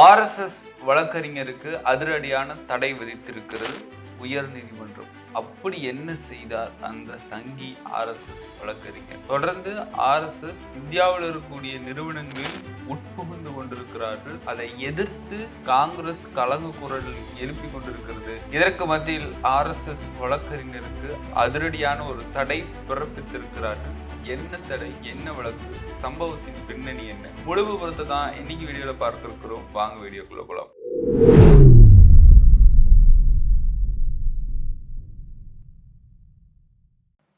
RSS வழக்கறிஞருக்கு அதிரடியான தடை விதித்திருக்கிறது உயர் நீதிமன்றம். அப்படி என்ன செய்தார் அந்த சங்கி ஆர்எஸ்எஸ் வழக்கறிஞர்? தொடர்ந்து ஆர்எஸ்எஸ் இந்தியாவில் இருக்கக்கூடிய நிறுவனங்களில் உட்புகுந்து கொண்டிருக்கிறார்கள். அதை எதிர்த்து காங்கிரஸ் கலங்கு குரல் எழுப்பி கொண்டிருக்கிறது. இதற்கு மத்தியில் ஆர்எஸ்எஸ் வழக்கறிஞருக்கு அதிரடியான ஒரு தடை பிறப்பித்திருக்கிறார்கள். என்ன தடை என்ன வழக்கு சம்பவத்தின் பின்னணி என்ன? முழு விவரத்தை தான் இன்னைக்கு வீடியோவில் பார்க்க இருக்கிறோம் வாங்க வீடியோக்குள்ள போலாம்.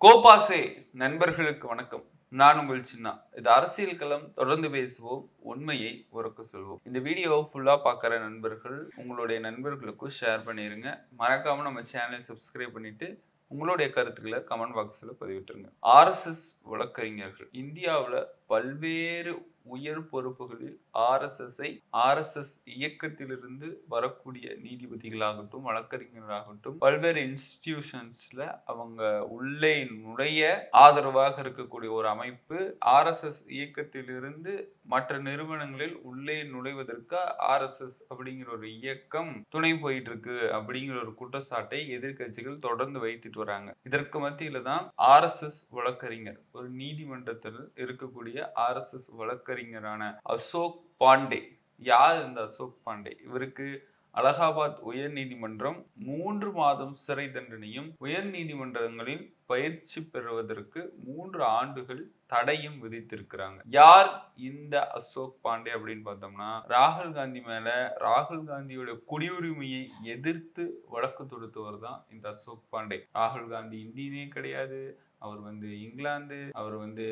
கோபாசே நண்பர்களுக்கு வணக்கம். நான் உங்கள் சின்னா. இது அரசியல் களம் தொடர்ந்து பேசுவோம். உண்மையை உறக்க சொல்வோம். இந்த வீடியோ ஃபுல்லா பார்க்குற நண்பர்கள் உங்களுடைய நண்பர்களுக்கும் ஷேர் பண்ணிருங்க. மறக்காம நம்ம சேனலை சப்ஸ்கிரைப் பண்ணிட்டு உங்களுடைய கருத்துக்களை கமெண்ட் பாக்ஸில் பதிவிட்டுருங்க. ஆர்எஸ்எஸ் வழக்கறிஞர்கள் இந்தியாவில் பல்வேறு உயர் பொறுப்புகளில் ஆர்எஸ்எஸ்ஐ ஆர்எஸ்எஸ் இயக்கத்திலிருந்து வரக்கூடிய நீதிபதிகளாகட்டும் வழக்கறிஞராகட்டும் பல்வேறு இன்ஸ்டிடியூஷன்ஸ்ல அவங்க உள்ளே நுழைய ஆதரவாக இருக்கக்கூடிய ஒரு அமைப்பு ஆர்எஸ்எஸ் இயக்கத்திலிருந்து மற்ற நிறுவனங்களில் உள்ளே நுழைவதற்கு ஆர்எஸ்எஸ் அப்படிங்கிற ஒரு இயக்கம் துணை போயிட்டு இருக்கு அப்படிங்கிற ஒரு குற்றச்சாட்டை எதிர்க்கட்சிகள் தொடர்ந்து வைத்துட்டு வராங்க. இதற்கு மத்தியில தான் ஆர்எஸ்எஸ் வழக்கறிஞர் ஒரு நீதிமன்றத்தில் இருக்கக்கூடிய ஆர்எஸ்எஸ் வழக்கறிஞரான அசோக் பாண்டே. யார் இந்த அசோக் பாண்டே? இவருக்கு அலகாபாத் உயர் நீதிமன்றம் மூன்று மாதம் சிறை தண்டனையும் உயர் நீதிமன்றங்களில் பயிற்சி பெறுவதற்கு மூன்று ஆண்டுகள் தடையும் விதித்திருக்கிறாங்க. யார் இந்த அசோக் பாண்டே அப்படின்னு பார்த்தோம்னா ராகுல் காந்தி மேல ராகுல் காந்தியோட குடியுரிமையை எதிர்த்து வழக்கு தொடுத்தவர் தான் இந்த அசோக் பாண்டே. ராகுல் காந்தி இந்தியனே கிடையாது அவர் வந்து இங்கிலாந்து அவர் வந்து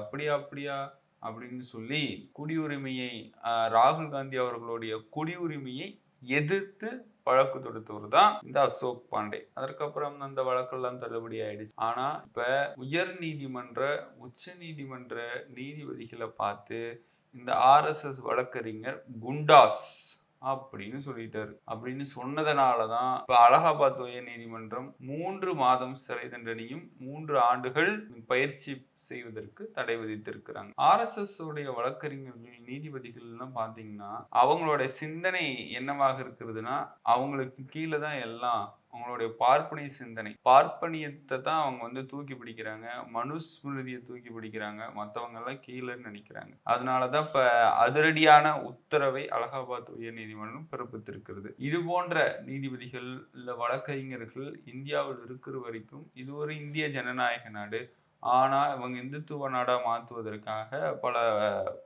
அப்படியா அப்படியா அப்படின்னு சொல்லி குடியுரிமையை ராகுல் காந்தி அவர்களுடைய குடியுரிமையை எதிர்த்து வழக்கு தொடுத்தவர் தான் இந்த அசோக் பாண்டே. அதற்கப்புறம் அந்த வழக்கெல்லாம் தள்ளுபடி ஆயிடுச்சு. ஆனா இப்ப உயர் நீதிமன்ற உச்ச நீதிமன்ற நீதிபதிகளை பார்த்து இந்த ஆர்எஸ்எஸ் வழக்கறிஞர் குண்டாஸ் அப்படின்னு சொல்லிட்டாரு. அப்படின்னு சொன்னதனாலதான் இப்போ அலகாபாத் உயர் நீதிமன்றம் மூன்று மாதம் சிறை தண்டனையும் மூன்று ஆண்டுகள் பயிற்சி செய்வதற்கு தடை விதித்திருக்கிறாங்க. ஆர்எஸ்எஸ் உடைய வழக்கறிஞர்கள் நீதிபதிகள்லாம் பார்த்தீங்கன்னா அவங்களோட சிந்தனை என்னவாக இருக்கிறதுனா அவங்களுக்கு கீழே தான் எல்லாம் அவங்களுடைய பார்ப்பனிய சிந்தனை. பார்ப்பனியத்தை தான் அவங்க வந்து தூக்கி பிடிக்கிறாங்க. மனுஸ்மிருதியை தூக்கி பிடிக்கிறாங்க. மற்றவங்க எல்லாம் கீழேன்னு நினைக்கிறாங்க. அதனாலதான் இப்ப அதிரடியான உத்தரவை அலகாபாத் உயர் நீதிமன்றம் பிறப்பித்திருக்கிறது. இது போன்ற நீதிபதிகள் இல்ல வழக்கறிஞர்கள் இந்தியாவில் இருக்கிற வரைக்கும் இது ஒரு இந்திய ஜனநாயக நாடு. ஆனால் இவங்க இந்துத்துவ நாடாக மாற்றுவதற்காக பல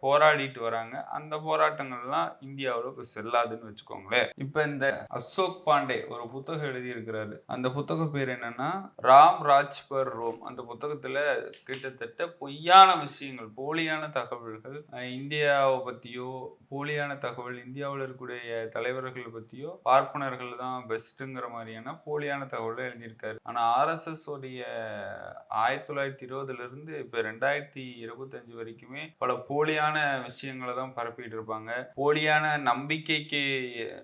போராடிட்டு வராங்க. அந்த போராட்டங்கள்லாம் இந்தியாவில் இப்போ செல்லாதுன்னு வச்சுக்கோங்களேன். இப்போ இந்த அசோக் பாண்டே ஒரு புத்தகம் எழுதியிருக்கிறாரு. அந்த புத்தக பேர் என்னன்னா ராம் ராஜ் பர் ரோம். அந்த புத்தகத்தில் கிட்டத்தட்ட பொய்யான விஷயங்கள் போலியான தகவல்கள் இந்தியாவை பற்றியோ போலியான தகவல் இந்தியாவில் இருக்கக்கூடிய தலைவர்கள் பற்றியோ பார்ப்பனர்கள் தான் பெஸ்ட்டுங்கிற மாதிரியான போலியான தகவலை எழுதியிருக்காரு. ஆனால் ஆர்எஸ்எஸ் உடைய ஆயிரத்தி தொள்ளாயிரத்தி இருபதுல இருந்து இப்ப ரெண்டாயிரத்தி இருபத்தஞ்சு வரைக்குமே பல போலியான விஷயங்களை தான் பரப்பிட்டு இருப்பாங்க. போலியான நம்பிக்கைக்கு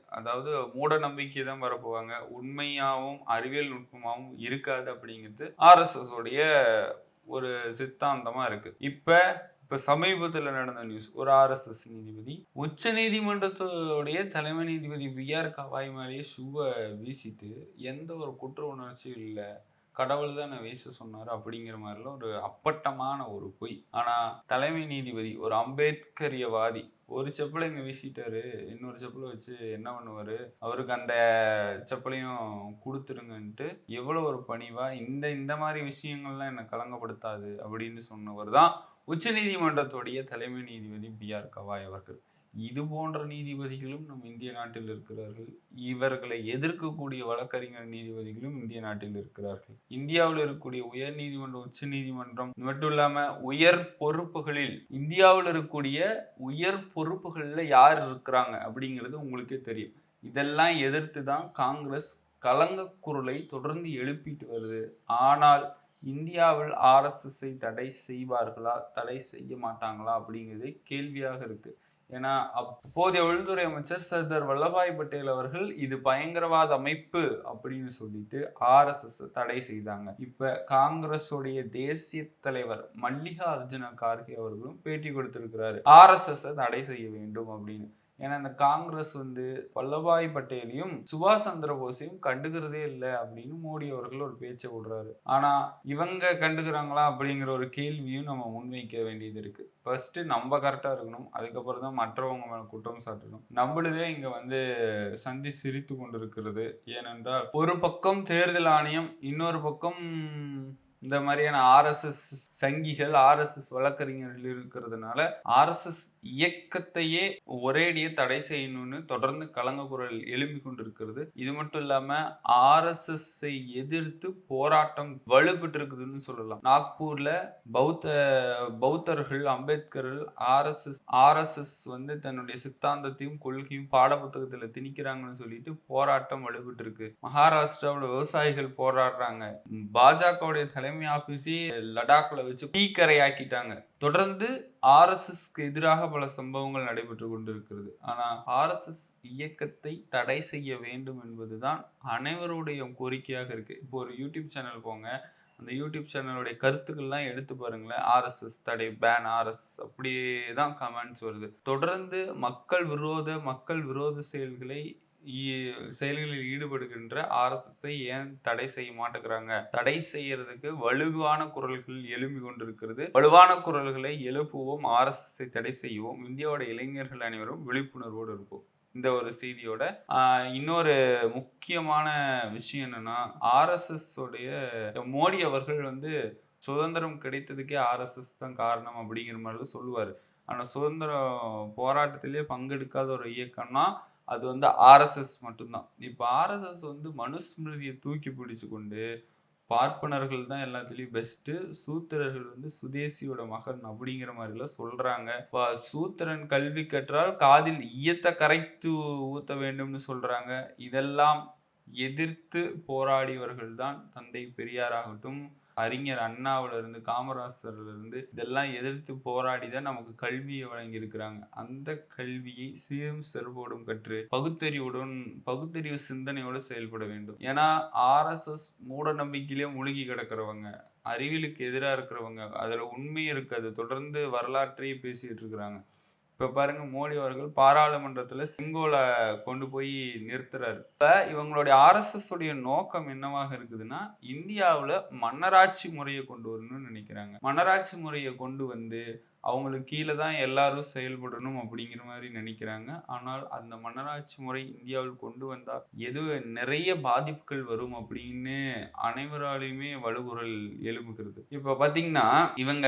அதாவது மூட நம்பிக்கை தான் பரப்புவாங்க. உண்மையாகவும் அறிவியல் நுட்பமாகவும் இருக்காது அப்படிங்கிறது ஆர்எஸ்எஸ் உடைய ஒரு சித்தாந்தமா இருக்கு. இப்ப இப்ப சமீபத்தில் நடந்த நியூஸ் ஒரு ஆர்எஸ்எஸ் நீதிபதி உச்ச நீதிமன்றத்துடைய தலைமை நீதிபதி பி ஆர் கவாய் மேலேயே சுவ வீசிட்டு எந்த ஒரு குற்ற உணர்ச்சியும் இல்லை. கடவுள் தான் வீச சொன்னார் அப்படிங்கிற மாதிரிலாம் ஒரு அப்பட்டமான ஒரு பொய். ஆனா தலைமை நீதிபதி ஒரு அம்பேத்கரியவாதி ஒரு செப்பலை இங்க வீசிட்டாரு இன்னொரு செப்பலை வச்சு என்ன பண்ணுவாரு? அவருக்கு அந்த செப்பலையும் கொடுத்துருங்கன்ட்டு எவ்வளவு ஒரு பணிவா இந்த இந்த மாதிரி விஷயங்கள்லாம் என்னை கலங்கப்படுத்தாது அப்படின்னு சொன்னவர் தான் உச்சநீதிமன்றத்துடைய தலைமை நீதிபதி பி ஆர் கவாய் அவர்கள். இது போன்ற நீதிபதிகளும் நம் இந்திய நாட்டில் இருக்கிறார்கள். இவர்களை எதிர்க்கக்கூடிய வழக்கறிஞர் நீதிபதிகளும் இந்திய நாட்டில் இருக்கிறார்கள். இந்தியாவில் இருக்கக்கூடிய உயர் நீதிமன்றம் உச்ச நீதிமன்றம் மட்டும் இல்லாம உயர் பொறுப்புகளில் இந்தியாவில் இருக்கக்கூடிய உயர் பொறுப்புகளில் யார் இருக்கிறாங்க அப்படிங்கிறது உங்களுக்கே தெரியும். இதெல்லாம் எதிர்த்து தான் காங்கிரஸ் கலங்க குரலை தொடர்ந்து எழுப்பிட்டு வருது. ஆனால் இந்தியாவில் ஆர்எஸ்எஸ்ஐ தடை செய்வார்களா தடை செய்ய மாட்டாங்களா அப்படிங்கிறது கேள்வியாக இருக்குது ஏன்னா அப்போதைய உள்துறை அமைச்சர் சர்தார் வல்லபாய் பட்டேல் அவர்கள் இது பயங்கரவாத அமைப்பு அப்படின்னு சொல்லிட்டு ஆர்எஸ்எஸ் தடை செய்தாங்க. இப்ப காங்கிரஸுடைய தேசிய தலைவர் மல்லிகா அர்ஜுன கார்கே அவர்களும் பேட்டி கொடுத்திருக்கிறாரு. ஆர்எஸ்எஸ் தடை செய்ய வேண்டும் அப்படின்னு. ஏன்னா இந்த காங்கிரஸ் வந்து வல்லபாய் பட்டேலையும் சுபாஷ் சந்திர போஸையும் கண்டுக்கிறதே இல்லை அப்படின்னு மோடி அவர்கள் ஒரு பேச்சை விடுறாரு. ஆனா இவங்க கண்டுக்கிறாங்களா அப்படிங்கிற ஒரு கேள்வியும் நம்ம முன்வைக்க வேண்டியது இருக்கு. ஃபர்ஸ்ட் நம்ம கரெக்டா இருக்கணும். அதுக்கப்புறம் தான் மற்றவங்க மேல குற்றம் சாட்டணும். நம்மளுதே இங்க வந்து சந்தி சிரித்து கொண்டிருக்கிறது. ஏனென்றால் ஒரு பக்கம் தேர்தல் ஆணையம் இன்னொரு பக்கம் இந்த மாதிரியான ஆர்எஸ்எஸ் சங்கிகள் ஆர்எஸ்எஸ் வழக்கறிஞர்கள் இருக்கிறதுனால ஆர்எஸ்எஸ் இயக்கத்தையே ஒரேடியே தடை செய்யணும்னு தொடர்ந்து கலங்க குரல் எழும்பி கொண்டிருக்கிறது. இது மட்டும் இல்லாம ஆர்எஸ்எஸ் எதிர்த்து போராட்டம் வலுப்பட்டு இருக்குதுன்னு சொல்லலாம். நாக்பூர்ல பௌத்த பௌத்தர்கள் அம்பேத்கர்கள் ஆர்எஸ்எஸ் ஆர்எஸ்எஸ் வந்து தன்னுடைய சித்தாந்தத்தையும் கொள்கையும் பாடப்புத்தகத்துல திணிக்கிறாங்கன்னு சொல்லிட்டு போராட்டம் வலுப்பட்டு இருக்கு மகாராஷ்டிராவில் விவசாயிகள் போராடுறாங்க. பாஜகவுடைய தலைமை ஆபீஸே லடாக்ல வச்சு தீக்கரையாக்கிட்டாங்க. தொடர்ந்து ஆர்எஸ்எஸ்க்கு எதிராக பல சம்பவங்கள் நடைபெற்று கொண்டிருக்கிறது. ஆனால் ஆர்எஸ்எஸ் இயக்கத்தை தடை செய்ய வேண்டும் என்பதுதான் அனைவருடைய கோரிக்கையாக இருக்கு. இப்போ ஒரு யூடியூப் சேனல் போங்க. அந்த யூடியூப் சேனலுடைய கருத்துக்கள்லாம் எடுத்து பாருங்களேன். ஆர்எஸ்எஸ் தடை பேன் ஆர்எஸ்எஸ் அப்படியே தான் கமெண்ட்ஸ் வருது. தொடர்ந்து மக்கள் விரோத மக்கள் விரோத செயல்களை செயல்களில் ஈடுபடுகின்ற ஆர்எஸ்எஸ்ஐ ஏன் தடை செய்ய மாட்டேங்கிறாங்க? தடை செய்யறதுக்கு வலுவான குரல்கள் எழும்பி கொண்டிருக்கிறது. வலுவான குரல்களை எழுப்புவோம் ஆர்எஸ்எஸ்ஐ தடை செய்வோம். இந்தியாவோட இளைஞர்கள் அனைவரும் விழிப்புணர்வோடு இருப்போம். இந்த ஒரு செய்தியோட இன்னொரு முக்கியமான விஷயம் என்னன்னா ஆர்எஸ்எஸ் உடைய மோடி அவர்கள் வந்து சுதந்திரம் கிடைத்ததுக்கே ஆர்எஸ்எஸ் தான் காரணம் அப்படிங்கிற மாதிரி சொல்லுவார். ஆனால் சுதந்திரம் போராட்டத்திலே பங்கெடுக்காத ஒரு இயக்கம்னா அது வந்து ஆர்எஸ்எஸ் மட்டும்தான். இப்போ ஆர்எஸ்எஸ் வந்து மனுஸ்மிருதியை தூக்கி பிடிச்சு கொண்டு பார்ப்பனர்கள் தான் எல்லாத்துலேயும் பெஸ்ட்டு சூத்திரர்கள் வந்து சுதேசியோட மகன் அப்படிங்கிற மாதிரிலாம் சொல்கிறாங்க இப்போ சூத்திரன் கல்வி கற்றால் காதில் ஈயத்தை கரைத்து ஊத்த வேண்டும்னு சொல்கிறாங்க இதெல்லாம் எதிர்த்து போராடியவர்கள் தான் தந்தை பெரியாராகட்டும் அறிஞர் அண்ணாவுல இருந்து காமராசர்ல இருந்து இதெல்லாம் எதிர்த்து போராடி தான் நமக்கு கல்வியை வழங்கி இருக்கிறாங்க அந்த கல்வியை சீரும் சிறப்போடும் கற்று பகுத்தறிவுடன் பகுத்தறிவு சிந்தனையோடு செயல்பட வேண்டும். ஏன்னா ஆர்எஸ்எஸ் மூட நம்பிக்கையிலே முழுகி கிடக்கிறவங்க அறிவியலுக்கு எதிராக இருக்கிறவங்க அதுல உண்மை இருக்காது தொடர்ந்து வரலாற்றையே பேசிட்டு இருக்கிறாங்க. இப்ப பாருங்க மோடி அவர்கள் பாராளுமன்றத்துல செங்கோலை கொண்டு போய் நிறுத்துறாரு. இப்ப இவங்களுடைய ஆர்எஸ்எஸ் உடைய நோக்கம் என்னவாக இருக்குதுன்னா இந்தியாவில் மன்னராட்சி முறையை கொண்டு வரணும்னு நினைக்கிறாங்க. மன்னராட்சி முறையை கொண்டு வந்து அவங்களுக்கு கீழே தான் எல்லாரும் செயல்படணும் அப்படிங்கிற மாதிரி நினைக்கிறாங்க. ஆனால் அந்த மன்னராட்சி முறை இந்தியாவில் கொண்டு வந்தால் எது நிறைய பாதிப்புகள் வரும் அப்படின்னு அனைவராலையுமே வலுகுரல் எழுப்புகிறது இப்போ பார்த்தீங்கன்னா இவங்க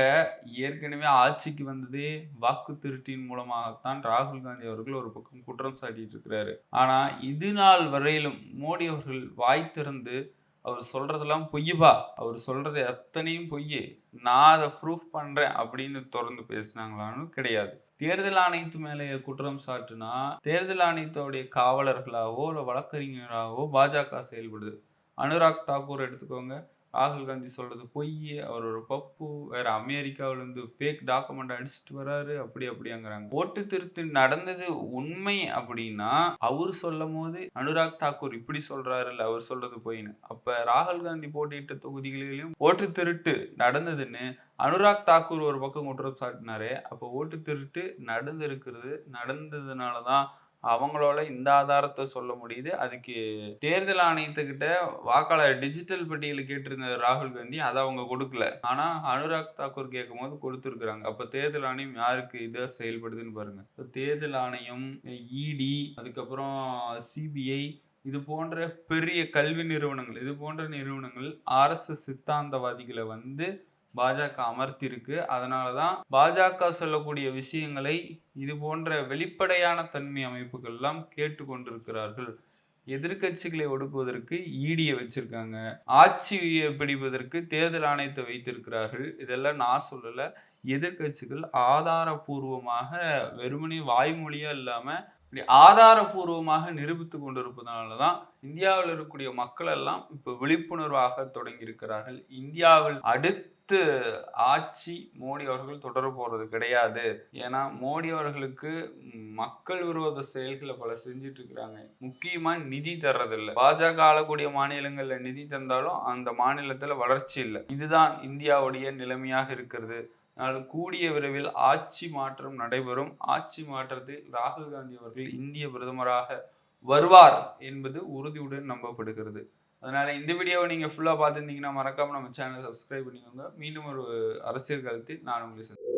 ஏற்கனவே ஆட்சிக்கு வந்ததே வாக்கு திருட்டின் மூலமாகத்தான் ராகுல் காந்தி அவர்கள் ஒரு பக்கம் குற்றம் சாட்டிட்டு இருக்கிறாரு. ஆனால் இது நாள் வரையிலும் மோடி அவர்கள் வாய் திறந்து அவர் சொல்கிறதெல்லாம் பொய்யுப்பா அவர் சொல்கிறது எத்தனையும் பொய் நான் அதை ப்ரூஃப் பண்ணுறேன் அப்படின்னு திறந்து பேசினாங்களான்னு கிடையாது. தேர்தல் ஆணையத்து மேலே குற்றம் சாட்டுனா தேர்தல் ஆணையத்தோடைய காவலர்களாவோ இல்லை வழக்கறிஞராகவோ பாஜக செயல்படுது. அனுராக் தாக்கூர் எடுத்துக்கோங்க. ராகுல் காந்தி சொல்றது பொய் அவரோட பப்பு வேற அமெரிக்காவிலேருந்து ஃபேக் டாக்குமெண்ட் அடிச்சுட்டு வராரு அப்படி அப்படிங்கிறாங்க ஓட்டு திருத்து நடந்தது உண்மை அப்படின்னா அவர் சொல்லும் போது அனுராக் தாக்கூர் இப்படி சொல்கிறாருல்ல அவர் சொல்றது பொய்ன்னு. அப்போ ராகுல் காந்தி போட்டியிட்ட தொகுதிகளிலும் ஓட்டு திருட்டு நடந்ததுன்னு அனுராக் தாக்கூர் ஒரு பக்கம் குற்றம் சாட்டினாரு. அப்போ ஓட்டு திருட்டு நடந்திருக்கிறது நடந்ததுனாலதான் அவங்களால இந்த ஆதாரத்தை சொல்ல முடியுது. அதுக்கு தேர்தல் ஆணையத்துக்கிட்ட வாக்காளர் டிஜிட்டல் பட்டியலை கேட்டிருந்த ராகுல் காந்தி அதை அவங்க கொடுக்கல. ஆனா அனுராக் தாக்கூர் கேட்கும் போது கொடுத்துருக்குறாங்க. அப்ப தேர்தல் ஆணையம் யாருக்கு இதாக செயல்படுதுன்னு பாருங்க. இப்போ தேர்தல் ஆணையம் இடி அதுக்கப்புறம் சிபிஐ இது போன்ற பெரிய கல்வி நிறுவனங்கள் இது போன்ற நிறுவனங்கள் ஆர்எஸ்எஸ் சித்தாந்தவாதிகளை வந்து பாஜக அமர்த்திருக்கு. அதனாலதான் பாஜக சொல்லக்கூடிய விஷயங்களை இது போன்ற வெளிப்படையான தன்மை அமைப்புகள் எல்லாம் கேட்டுக்கொண்டிருக்கிறார்கள். எதிர்க்கட்சிகளை ஒடுக்குவதற்கு ஈடியை வச்சிருக்காங்க. ஆட்சியை பிடிப்பதற்கு தேர்தல் ஆணையத்தை வைத்திருக்கிறார்கள். இதெல்லாம் நான் சொல்லலை. எதிர்க்கட்சிகள் ஆதாரபூர்வமாக வெறுமனே வாய்மொழியா இல்லாமல் இப்படி ஆதாரபூர்வமாக நிரூபித்து கொண்டிருப்பதனால தான் இந்தியாவில் இருக்கக்கூடிய மக்கள் எல்லாம் இப்போ விழிப்புணர்வாக தொடங்கி இருக்கிறார்கள் இந்தியாவில் அடுத்து ஆட்சி மோடி அவர்கள் தொடர போறது கிடையாது. ஏன்னா மோடி அவர்களுக்கு மக்கள் விரோத செயல்களை பல செஞ்சுட்டு இருக்கிறாங்க. முக்கியமா நிதி தர்றதில்லை. பாஜக ஆளக்கூடிய மாநிலங்கள்ல நிதி தந்தாலும் அந்த மாநிலத்துல வளர்ச்சி இல்லை. இதுதான் இந்தியாவுடைய நிலைமையாக இருக்கிறது. ஆனால் கூடிய விரைவில் ஆட்சி மாற்றம் நடைபெறும். ஆட்சி மாற்றத்தில் ராகுல் காந்தி அவர்கள் இந்திய பிரதமராக வருவார் என்பது உறுதியுடன் நம்பப்படுகிறது. அதனால இந்த வீடியோவை நீங்க ஃபுல்லா பார்த்துருந்தீங்கன்னா மறக்காம நம்ம சேனலை சப்ஸ்கிரைப் பண்ணிக்கோங்க. மீண்டும் ஒரு அரசியல் காலத்தில் நான் உங்களை சந்திக்கிறேன்.